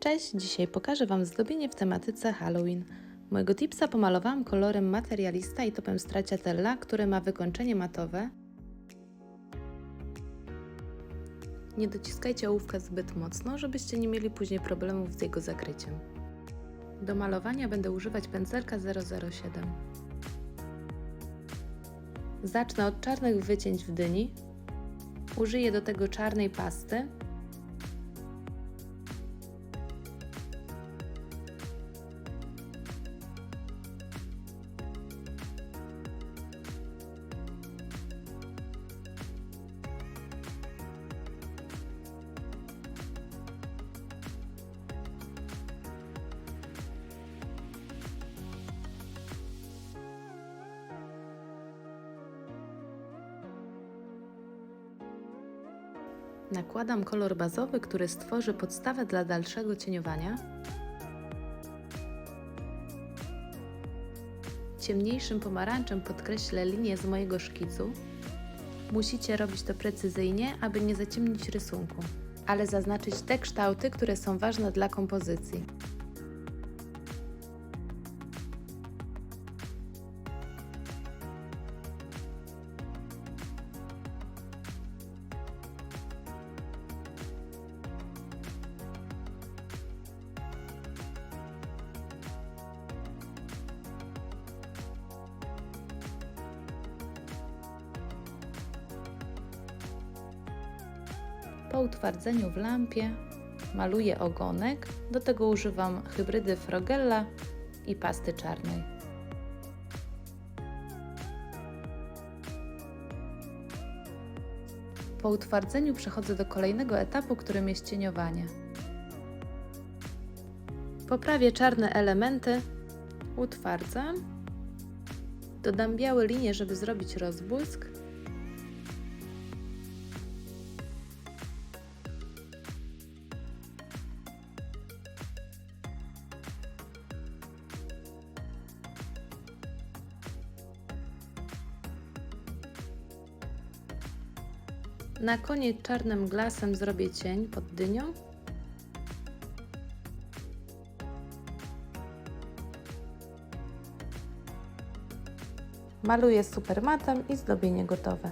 Cześć, dzisiaj pokażę Wam zdobienie w tematyce Halloween. Mojego tipsa pomalowałam kolorem materialista i topem stracciatella, który ma wykończenie matowe. Nie dociskajcie ołówka zbyt mocno, żebyście nie mieli później problemów z jego zakryciem. Do malowania będę używać pędzelka 007. Zacznę od czarnych wycięć w dyni. Użyję do tego czarnej pasty. Nakładam kolor bazowy, który stworzy podstawę dla dalszego cieniowania. Ciemniejszym pomarańczem podkreślę linię z mojego szkicu. Musicie robić to precyzyjnie, aby nie zaciemnić rysunku, ale zaznaczyć te kształty, które są ważne dla kompozycji. Po utwardzeniu w lampie maluję ogonek. Do tego używam hybrydy Frogella i pasty czarnej. Po utwardzeniu przechodzę do kolejnego etapu, którym jest cieniowanie. Poprawię czarne elementy, utwardzam, dodam białe linie, żeby zrobić rozbłysk Na koniec czarnym glasem zrobię cień pod dynią. Maluję supermatem i zdobienie gotowe.